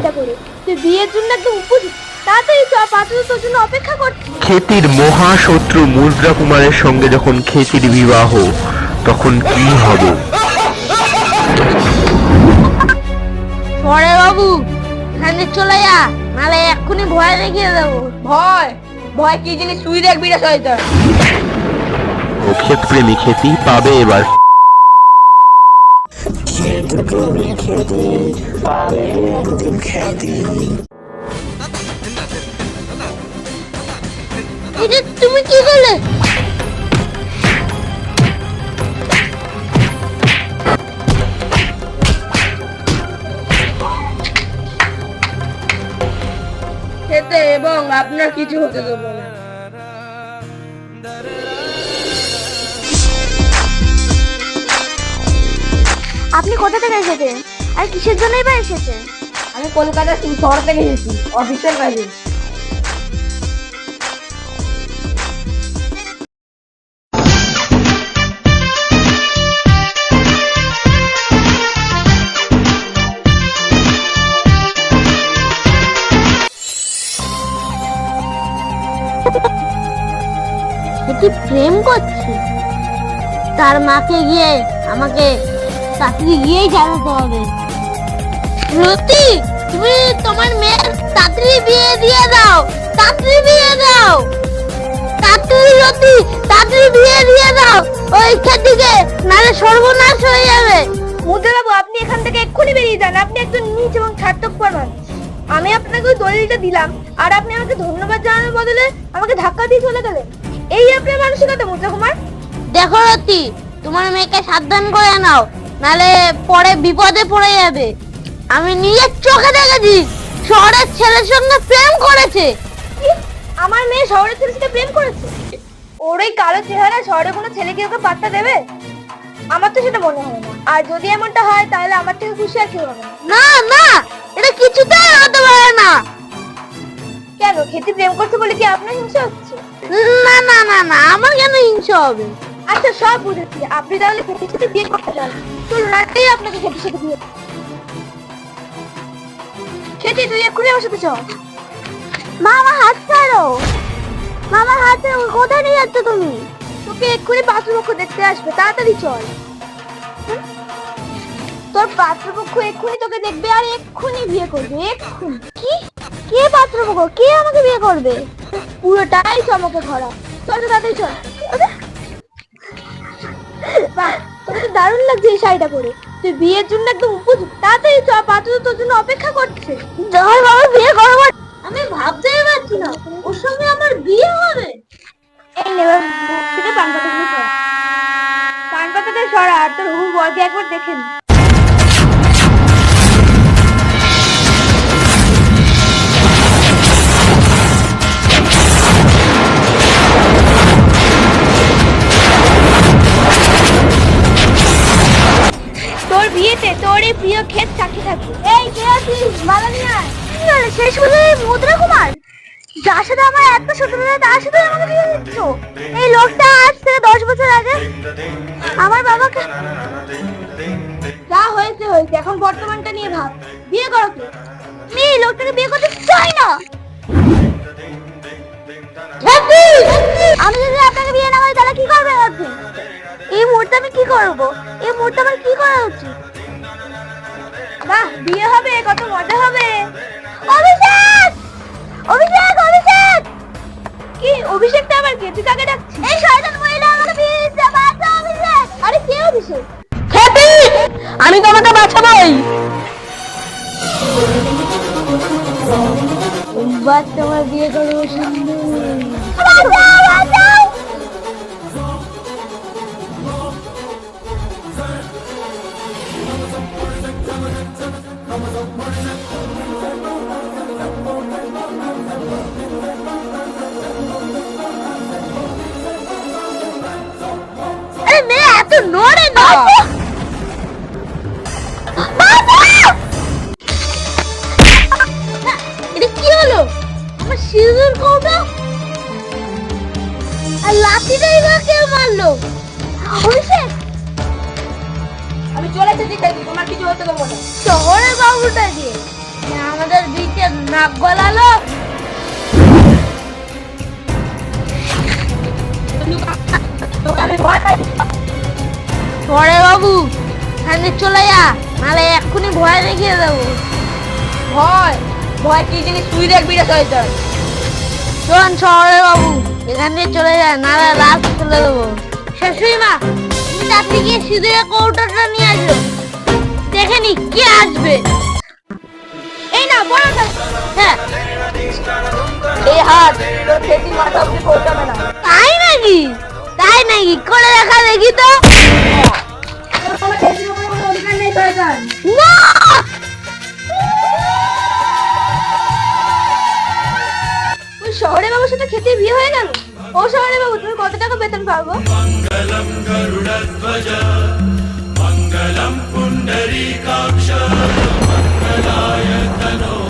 শাড়িটা পরে তুই বিয়ের জন্য একদম উপযুক্ত। তাড়াতাড়ি চ পাত্র তোর জন্য অপেক্ষা করছি। খেতির মহাশত্রু মুদ্রা কুমারের সঙ্গে যখন খেতির বিবাহ তখন কি হবে? পরে বাবু এখানে চলে যা নাহলে এক্ষুনি ভয় দেখিয়ে দেবো। ভয়? ভয় কি জিনিস? তুই দেখবি রে শয়তান। ও ক্ষেত প্রেমী খেতি পাবে এবার। তুমি কি করলে খেতে এবং আপনার কিছু হতে দেবো না। আপনি কোথা থেকে এসেছেন? আর কিসের জন্যই বা এসেছেন? আমি কলকাতা শহর থেকে এসেছি অফিসের কাজে প্রেম করছি? তার মাকে গিয়ে আমাকে তাড়াতাড়ি গিয়েই জানাতে হবে রতি তুমি তোমার মেয়ের তাড়াতাড়ি বিয়ে দিয়ে দাও তাড়াতাড়ি বিয়ে দাও। তাড়াতাড়ি রতি তাড়াতাড়ি বিয়ে দিয়ে দাও। ওই খেতিকে নালে সর্বনাশ হয়ে যাবে। মুদ্রাবাবু আপনি এখান থেকে এক্ষুনি বেরিয়ে যান। আপনি একজন নিচ এবং স্বার্থপর মানুষ। আমি আপনাকে ওই দলিলটা দিলাম আর আপনি আমাকে ধন্যবাদ জানানোর বদলে আমাকে ধাক্কা দিয়ে চলে গেলেন। এই আপনার মানসিকতা মুদ্রা কুমার দেখো রতি তোমার মেয়েকে সাবধান করে নাও। নালে পরে বিপদে পড়ে যাবে। আমি নিজের চোখে দেখেছি, শহরের ছেলের সঙ্গে প্রেম করেছে। আমার মেয়ে শহরের ছেলের সাথে প্রেম করেছে। ওর ওই কালো চেহারা শহরে কোনো ছেলে কি ওকে পাত্তা দেবে? আমার তো সেটা মনে হয় না। আর যদি এমনটা হয়, তাহলে আমার থেকে খুশি আর কেউ হবে না। না এটা কিছুতেই হতে পারে না। কেন? খেতে প্রেম করছে বলে কি আপনার হিংসা হচ্ছে? না না না না, আমার কেন হিংসা হবে? আচ্ছা সব বুঝেছি। আপনি তাহলে খেতির সাথে বিয়ে করতে চান খেতি তুই এক্ষুনি আমার সাথে চল। হাত কোথায় যাচ্ছ তুমি? তোকে এক্ষুনি দেখতে আসবে, তাড়াতাড়ি চল। তোর পাত্রপক্ষ এক্ষুনি তোকে দেখবে আর এক্ষুনি বিয়ে করবে কি? কে পাত্রপক্ষ কে আমাকে বিয়ে করবে? পুরোটাই চমকে ভরা চল তাড়াতাড়ি চল। তোকে তো দারুণ লাগছে এই শাড়িটা পরে। তুই বিয়ের জন্য একদম উপযুক্ত। তাড়াতাড়ি চল পাত্র তোর জন্য অপেক্ষা করছে। বিয়েতে তোর এই প্রিয় ক্ষেত সাক্ষী থাকবে। এই কে আছিস? মালা নিয়ে আয়। হলো শেষ পর্যন্ত মুদ্রা কুমার? যার সাথে আমার এত শত্রুতা তার সাথে আমাকে বিয়ে দিচ্ছ এই লোকটা আজ থেকে দশ বছর আগে আমার বাবাকে যা হয়েছে হয়েছে। এখন বর্তমানটা নিয়ে ভাব। বিয়ে করো তো। আমি এই লোকটাকে বিয়ে করতে চাই না। আমি যদি আপনাকে বিয়ে না করি তাহলে কি করবেন আপনি এই মুহূর্তে আমি কি করব? এই মুহূর্তে আমার কি করা উচিত? বাহ বিয়ে হবে কত মজা হবে। অভিষেক! অভিষেক অভিষেক! কি অভিষেকটা আবার কে? তুই কাকে ডাকছিস? এই শয়তান মহিলা আমাকে বিয়ে বাঁচা অভিষেক! আরে কে অভিষেক? আমি তোমাকে বাঁচাবোই। তোমার বিয়ে করব বাঁচাও নড়ে না এটা কি হলো আমার সিঁদুর কৌটা আর লাঠিটাই বা কে মারলো অভিষেক আমি চলে এসেছি খেতে তোমার কিছু হতে দেবো না শহরের বাবুটা দিয়ে আমাদের নাক গলালো পরে বাবু এখানে চলে যা নাহলে এক্ষুনি ভয় দেখিয়ে দেবো ভয় ভয় কি জিনিস তুই দেখবি রে শয়তান শোন শহরে বাবু এখান থেকে চলে যায় নাহলে রাত তুলে দেবো শাশুড়ি মা তুমি তাড়াতাড়ি গিয়ে সিঁদুরের কৌটোটা নিয়ে আসো দেখে নি কে আসবে এই না বড় হ্যাঁ এই হাত তোর খেতি মাথা অব্দি পৌঁছাবে না তাই নাকি তাই নাকি? করে দেখা দেখি তো। শহরে বাবুর সাথে খেতে বিয়ে হয়ে গেল? ও শহরে বাবু তুমি কত টাকা বেতন পাবো মঙ্গলম গরুড়ধ্বজ মঙ্গলম পুণ্ডরীকাক্ষ মঙ্গলায় তনো